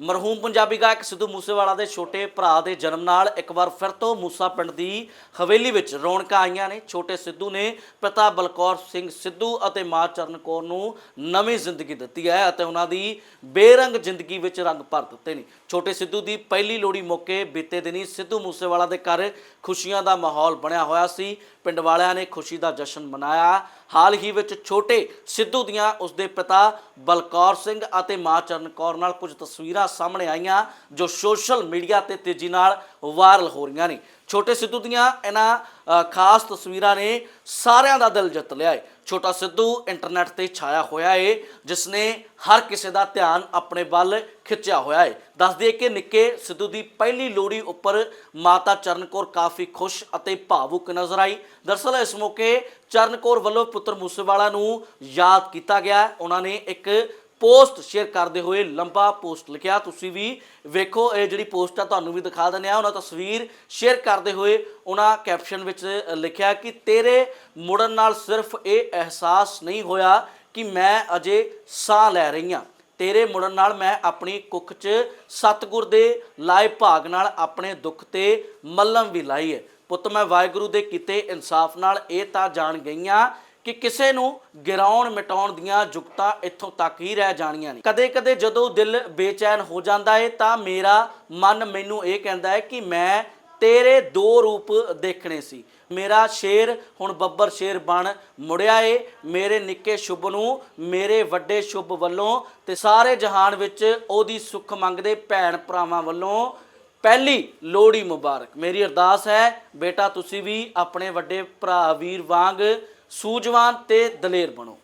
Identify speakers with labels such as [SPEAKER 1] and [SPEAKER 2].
[SPEAKER 1] ਮਰਹੂਮ ਪੰਜਾਬੀ ਗਾਇਕ ਸਿੱਧੂ ਮੂਸੇਵਾਲਾ ਦੇ ਛੋਟੇ ਭਰਾ ਦੇ ਜਨਮ ਨਾਲ ਇੱਕ ਵਾਰ ਫਿਰ ਤੋਂ ਮੂਸਾ ਪਿੰਡ ਦੀ ਹਵੇਲੀ ਵਿੱਚ ਰੌਣਕਾਂ ਆਈਆਂ ਨੇ। ਛੋਟੇ ਸਿੱਧੂ ਨੇ ਪਿਤਾ ਬਲਕੌਰ ਸਿੰਘ ਸਿੱਧੂ ਅਤੇ ਮਾਂ ਚਰਨ ਕੌਰ ਨੂੰ ਨਵੀਂ ਜ਼ਿੰਦਗੀ ਦਿੱਤੀ ਹੈ ਅਤੇ ਉਹਨਾਂ ਦੀ ਬੇਰੰਗ ਜ਼ਿੰਦਗੀ ਵਿੱਚ ਰੰਗ ਭਰ ਦਿੱਤੇ ਨੇ। ਛੋਟੇ ਸਿੱਧੂ ਦੀ ਪਹਿਲੀ ਲੋਹੜੀ ਮੌਕੇ ਬੀਤੇ ਦਿਨੀ ਸਿੱਧੂ ਮੂਸੇਵਾਲਾ ਦੇ ਘਰ ਖੁਸ਼ੀਆਂ ਦਾ ਮਾਹੌਲ ਬਣਿਆ ਹੋਇਆ ਸੀ। ਪਿੰਡ ਵਾਲਿਆਂ ਨੇ ਖੁਸ਼ੀ ਦਾ ਜਸ਼ਨ ਮਨਾਇਆ। ਹਾਲ ਹੀ ਵਿੱਚ ਛੋਟੇ ਸਿੱਧੂ ਦੀਆਂ ਉਸਦੇ ਪਿਤਾ ਬਲਕੌਰ ਸਿੰਘ ਅਤੇ ਮਾਂ ਚਰਨ ਕੌਰ ਨਾਲ ਕੁਝ ਤਸਵੀਰਾਂ ਸਾਹਮਣੇ ਆਈਆਂ ਜੋ ਸੋਸ਼ਲ ਮੀਡੀਆ ਤੇ ਤੇਜ਼ੀ ਨਾਲ ਵਾਇਰਲ ਹੋ ਰਹੀਆਂ ਨੇ। ਛੋਟੇ ਸਿੱਧੂ ਦੀਆਂ ਇਹਨਾਂ ਖਾਸ ਤਸਵੀਰਾਂ ਨੇ ਸਾਰਿਆਂ ਦਾ ਦਿਲ ਜਿੱਤ ਲਿਆ ਹੈ ਛੋਟਾ ਸਿੱਧੂ ਇੰਟਰਨੈਟ ਤੇ ਛਾਇਆ ਹੋਇਆ ਏ, ਜਿਸ ਨੇ ਹਰ ਕਿਸੇ ਦਾ ਧਿਆਨ ਆਪਣੇ ਵੱਲ ਖਿੱਚਿਆ ਹੋਇਆ ਹੈ ਦੱਸ ਦਈਏ ਕਿ ਨਿੱਕੇ ਸਿੱਧੂ ਦੀ ਪਹਿਲੀ ਲੋਹੜੀ ਉੱਪਰ ਮਾਤਾ ਚਰਨ ਕੌਰ ਕਾਫੀ ਖੁਸ਼ ਅਤੇ ਭਾਵੁਕ ਨਜ਼ਰ ਆਈ। ਦਰਸਲ ਇਸ ਮੌਕੇ ਚਰਨ ਕੌਰ ਵੱਲੋਂ ਪੁੱਤਰ ਮੂਸੇਵਾਲਾ ਨੂੰ ਯਾਦ ਕੀਤਾ ਗਿਆ। ਉਹਨਾਂ ਨੇ ਇੱਕ ਪੋਸਟ ਸ਼ੇਅਰ ਕਰਦੇ ਹੋਏ ਲੰਬਾ ਪੋਸਟ ਲਿਖਿਆ। ਤੁਸੀਂ ਵੀ ਵੇਖੋ, ਇਹ ਜਿਹੜੀ ਪੋਸਟ ਆ, ਤੁਹਾਨੂੰ ਵੀ ਦਿਖਾ ਦਿੰਦੇ ਆ। ਉਹਨਾਂ ਤਸਵੀਰ ਸ਼ੇਅਰ ਕਰਦੇ ਹੋਏ ਉਹਨਾਂ ਕੈਪਸ਼ਨ ਵਿੱਚ ਲਿਖਿਆ ਕਿ ਤੇਰੇ ਮੁੜਨ ਨਾਲ ਸਿਰਫ ਇਹ ਅਹਿਸਾਸ ਨਹੀਂ ਹੋਇਆ ਕਿ ਮੈਂ ਅਜੇ ਸਾਹ ਲੈ ਰਹੀ ਹਾਂ। ਤੇਰੇ ਮੁੜਨ ਨਾਲ ਮੈਂ ਆਪਣੀ ਕੁੱਖ 'ਚ ਸਤਿਗੁਰ ਦੇ ਲਾਏ ਭਾਗ ਨਾਲ ਆਪਣੇ ਦੁੱਖ ਤੇ ਮੱਲਮ ਵੀ ਲਾਈ ਹੈ। ਪੁੱਤ, ਮੈਂ ਵਾਹਿਗੁਰੂ ਦੇ ਕੀਤੇ ਇਨਸਾਫ ਨਾਲ ਇਹ ਤਾਂ ਜਾਣ ਗਈਆਂ ਕਿ ਕਿਸੇ ਨੂੰ ਗਿਰਾਉਣ ਮਿਟਾਉਣ ਦੀਆਂ ਜੁਗਤਾਂ ਇੱਥੋਂ ਤੱਕ ਹੀ ਰਹਿ ਜਾਣੀਆਂ ਨੇ। ਕਦੇ-ਕਦੇ ਜਦੋਂ ਦਿਲ ਬੇਚੈਨ ਹੋ ਜਾਂਦਾ ਹੈ ਤਾਂ ਮੇਰਾ ਮਨ ਮੈਨੂੰ ਇਹ ਕਹਿੰਦਾ ਹੈ ਕਿ ਮੈਂ ਤੇਰੇ ਦੋ ਰੂਪ ਦੇਖਣੇ ਸੀ। ਮੇਰਾ ਸ਼ੇਰ ਹੁਣ ਬੱਬਰ ਸ਼ੇਰ ਬਣ ਮੁੜਿਆ ਏ, ਮੇਰੇ ਨਿੱਕੇ ਸ਼ੁਭ ਨੂੰ, ਮੇਰੇ ਵੱਡੇ ਸ਼ੁਭ ਵੱਲੋਂ ਤੇ ਸਾਰੇ ਜਹਾਨ ਵਿੱਚ ਉਹਦੀ ਸੁੱਖ ਮੰਗਦੇ ਭੈਣ ਭਰਾਵਾਂ ਵੱਲੋਂ ਪਹਿਲੀ ਲੋਹੜੀ ਮੁਬਾਰਕ। ਮੇਰੀ ਅਰਦਾਸ ਹੈ, ਬੇਟਾ ਤੁਸੀਂ ਵੀ ਆਪਣੇ ਵੱਡੇ ਭਰਾ ਵੀਰ ਵਾਂਗ ਸੂਝਵਾਨ ਤੇ ਦਲੇਰ ਬਣੋ।